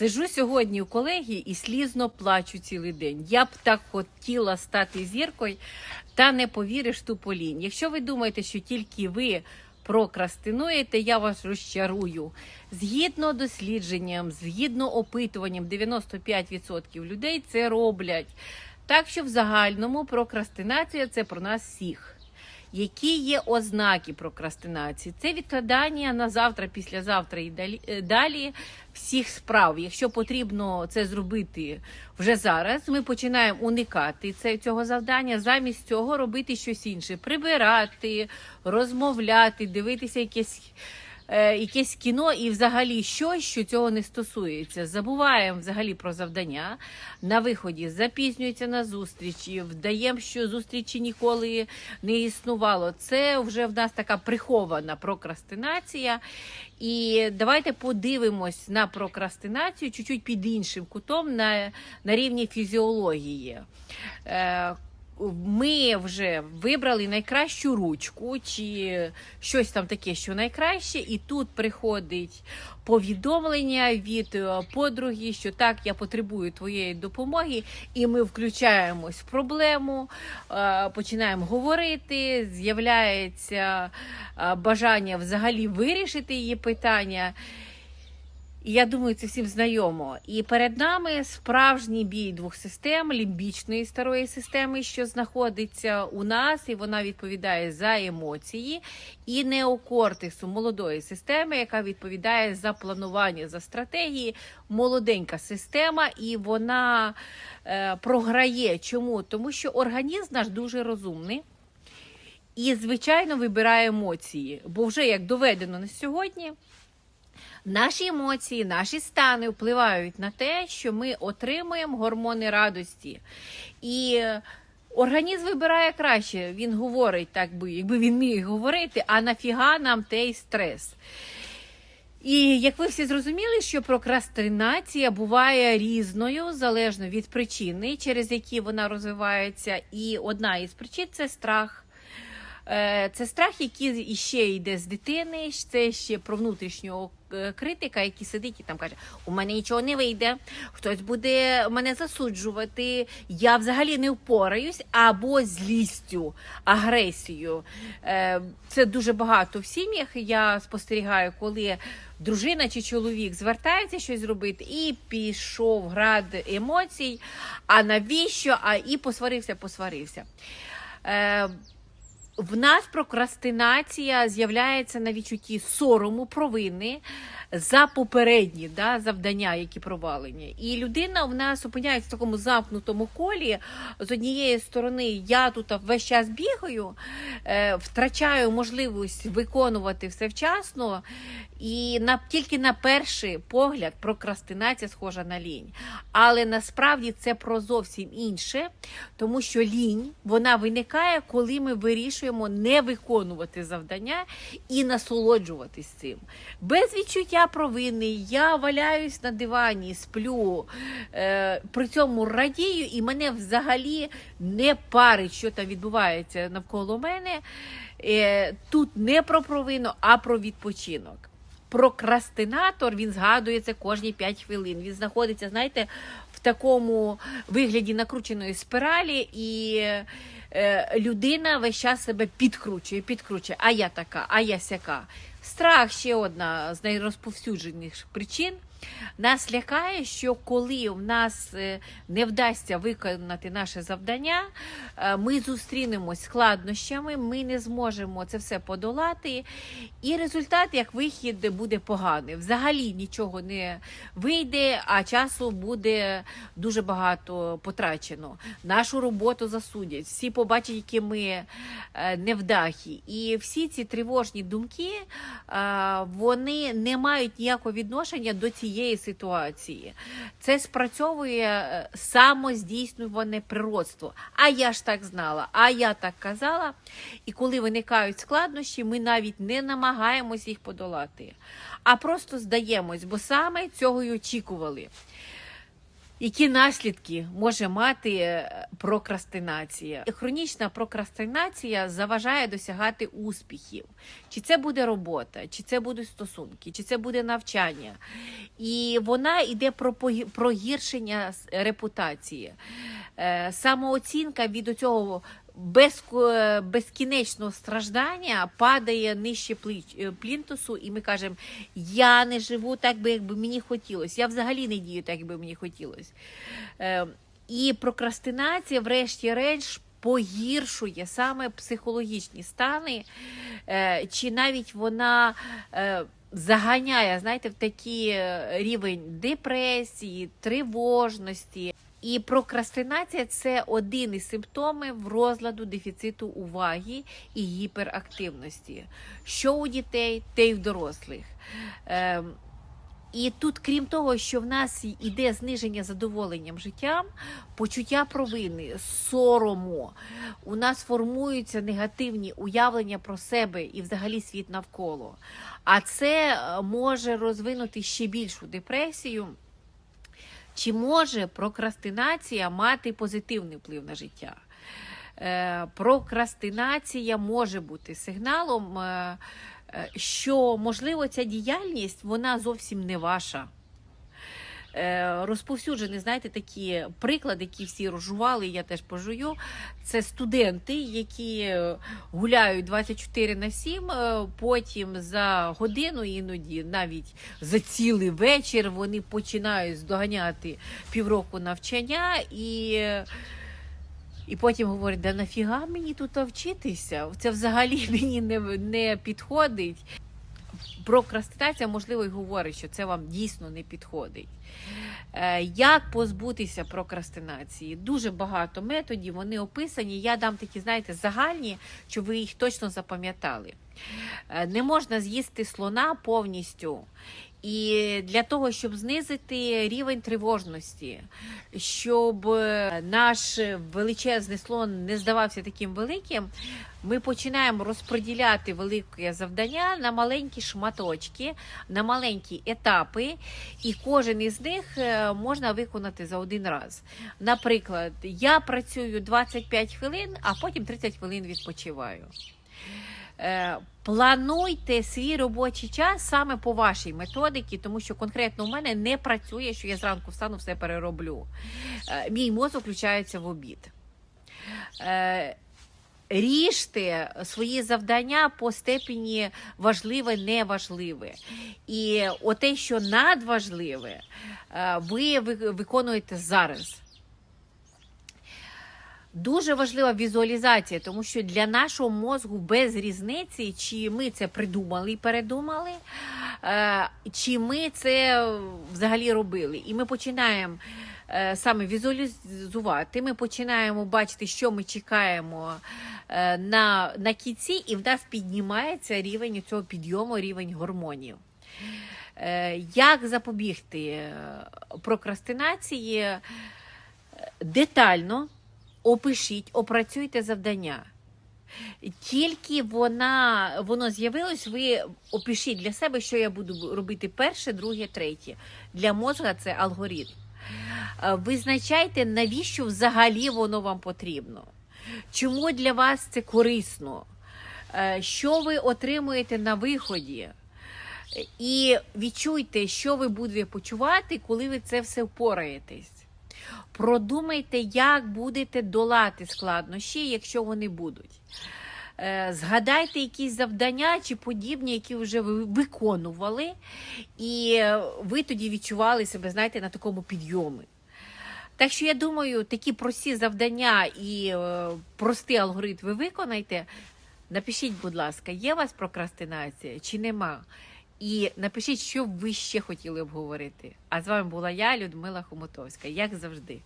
Сижу сьогодні у колеги і слізно плачу цілий день. Я б так хотіла стати зіркою, та не повіриш ту полінь. Якщо ви думаєте, що тільки ви прокрастинуєте, я вас розчарую. Згідно дослідженням, згідно опитуванням, 95% людей це роблять. Так що в загальному прокрастинація це про нас всіх. Які є ознаки прокрастинації? Це відкладання на завтра, післязавтра і далі, е, всіх справ. Якщо потрібно це зробити вже зараз, ми починаємо уникати цього завдання, замість цього робити щось інше: прибирати, розмовляти, дивитися якесь. Е, Якесь кіно і взагалі щось, що цього не стосується. Забуваємо взагалі про завдання. На виході запізнюється на зустрічі, вдаємо, що зустрічі ніколи не існувало. Це вже в нас така прихована прокрастинація. І давайте подивимось на прокрастинацію чуть-чуть під іншим кутом на, на рівні фізіології. Е, ми вже вибрали найкращу ручку, чи щось там таке, що найкраще, і тут приходить повідомлення від е, подруги, що так, я потребую твоєї допомоги, і ми включаємось в проблему, е, починаємо говорити, з'являється е, бажання взагалі вирішити її питання. Я думаю, це всім знайомо. І перед нами справжній бій двох систем: лімбічної старої системи, що знаходиться у нас, і вона відповідає за емоції, і неокортексу молодої системи, яка відповідає за планування, за стратегії. Молоденька система, і вона е, програє. Чому? Тому що організм наш дуже розумний. І, звичайно, вибирає емоції. Бо вже як доведено на сьогодні, Наші емоції, наші стани впливають на те, що ми отримуємо гормони радості. І організм вибирає краще. Він говорить, так би, якби він міг говорити, а нафіга нам той стрес. І як ви всі зрозуміли, що прокрастинація буває різною залежно від причини, через які вона розвивається. І одна із причин це страх. Е, Це страх, який іще йде з дитини, це ще про внутрішнього критика, який сидить і там каже: у мене нічого не вийде, хтось буде мене засуджувати, я взагалі не впораюсь, або злістю, агресією. Е, Це дуже багато в сім'ях. Я спостерігаю, коли дружина чи чоловік звертається щось зробити, і пішов град емоцій. А навіщо? А і посварився, посварився. В нас прокрастинація з'являється на відчутті сорому, провини за попередні да, завдання, які провалені. І людина в нас опиняється в такому замкнутому колі. З однієї сторони, я тут весь час бігаю, е, втрачаю можливість виконувати все вчасно. І на тільки на перший погляд прокрастинація схожа на лінь. Але насправді це про зовсім інше, тому що лінь вона виникає, коли ми вирішуємо не виконувати завдання і насолоджуватись цим. Без відчуття провини я валяюсь на дивані, сплю, е, при цьому радію, і мене взагалі не парить, що там відбувається навколо мене. Е, тут не про провину, а про відпочинок. Прокрастинатор він згадує це кожні 5 хвилин. Він знаходиться, знаєте, в такому вигляді накрученої спіралі, і е, людина весь час себе підкручує, підкручує. А я така, а я сяка. Страх ще одна з найрозповсюдженіших причин. Нас лякає, що коли в нас е, не вдасться виконати наше завдання, е, ми зустрінемось складнощами, ми не зможемо це все подолати, і результат, як вихід, буде поганий. Взагалі нічого не вийде, а часу буде дуже багато потрачено. Нашу роботу засудять, всі побачать, які ми е, невдахи. І всі ці тривожні думки вони не мають ніякого відношення до цієї ситуації. Це спрацьовує е, самоздійснюване природство. А я ж так знала, а я так казала. І коли виникають складнощі, ми навіть не намагаємось їх подолати, а просто здаємось, бо саме цього й очікували. Які наслідки може мати е, прокрастинація? Хронічна прокрастинація заважає досягати успіхів. Чи це буде робота, чи це будуть стосунки, чи це буде навчання. І вона йде про погі- про гіршення репутації. Е, Самооцінка від цього безко- безкінечного страждання падає нижче е, плінтусу, і ми кажемо: я не живу так, би якби мені хотілося. Я взагалі не дію так, якби мені хотілося. Е, І прокрастинація, врешті-решт, погіршує саме психологічні стани, е, чи навіть вона. е, Заганяє, знаєте, в такий рівень депресії, тривожності. І прокрастинація це один із симптомів розладу дефіциту уваги і гіперактивності. Що у дітей, те й в дорослих. Ем, і тут, крім того, що в нас іде зниження задоволенням життям, почуття провини, сорому, у нас формуються негативні уявлення про себе і взагалі світ навколо. А це е, може розвинути ще більшу депресію. Чи може прокрастинація мати позитивний вплив на життя? Е, прокрастинація може бути сигналом, е, е, що можливо ця діяльність вона зовсім не ваша. Е, Розповсюджені, знаєте, такі приклади, які всі розжували, я теж пожую. Це студенти, які гуляють 24 на 7, е, потім за годину, іноді навіть за цілий вечір вони починають здоганяти півроку навчання і. і потім говорять, да нафіга мені тут вчитися? Це взагалі мені не, не підходить. Прокрастинація, можливо, і говорить, що це вам дійсно не підходить. Е, Як позбутися прокрастинації? Дуже багато методів, вони описані. Я дам такі, знаєте, загальні, щоб ви їх точно запам'ятали. Е, Не можна з'їсти слона повністю. І для того, щоб знизити рівень тривожності, щоб е, наш величезний слон не здавався таким великим, ми починаємо розподіляти велике завдання на маленькі шматочки, на маленькі етапи, і кожен із них е, можна виконати за один раз. Наприклад, я працюю 25 хвилин, а потім 30 хвилин відпочиваю. Е, Плануйте свій робочий час саме по вашій методиці, тому що конкретно у мене не працює, що я зранку встану, все перероблю. Е, Мій мозок включається в обід. Е, Ріжте свої завдання по степені важливе, неважливе. І оте, що надважливе, ви- виконуєте зараз. Дуже важлива візуалізація, тому що для нашого мозку без різниці, чи ми це придумали і передумали, е, чи ми це взагалі робили. І ми починаємо е, саме візуалізувати, ми починаємо бачити, що ми чекаємо е, на, на кінці, і в нас піднімається рівень цього підйому, рівень гормонів. Як запобігти прокрастинації? Детально опишіть, опрацюйте завдання. Тільки вона, воно з'явилось, ви опишіть для себе, що я буду робити перше, друге, третє. Для мозга це алгоритм. Визначайте, навіщо взагалі воно вам потрібно. Чому для вас це корисно? Е, Що ви отримуєте на виході? І відчуйте, що ви будете почувати, коли ви це все впораєтесь. Продумайте, як будете долати складнощі, якщо вони будуть. Е, Згадайте якісь завдання чи подібні, які вже ви виконували, і ви тоді відчували себе, знаєте, на такому підйомі. Так що я думаю, такі прості завдання і е, простий алгоритм ви виконайте. Напишіть, будь ласка, є у вас прокрастинація чи нема? І напишіть, що ви ще хотіли обговорити. А з вами була я, Людмила Хомутовська, як завжди.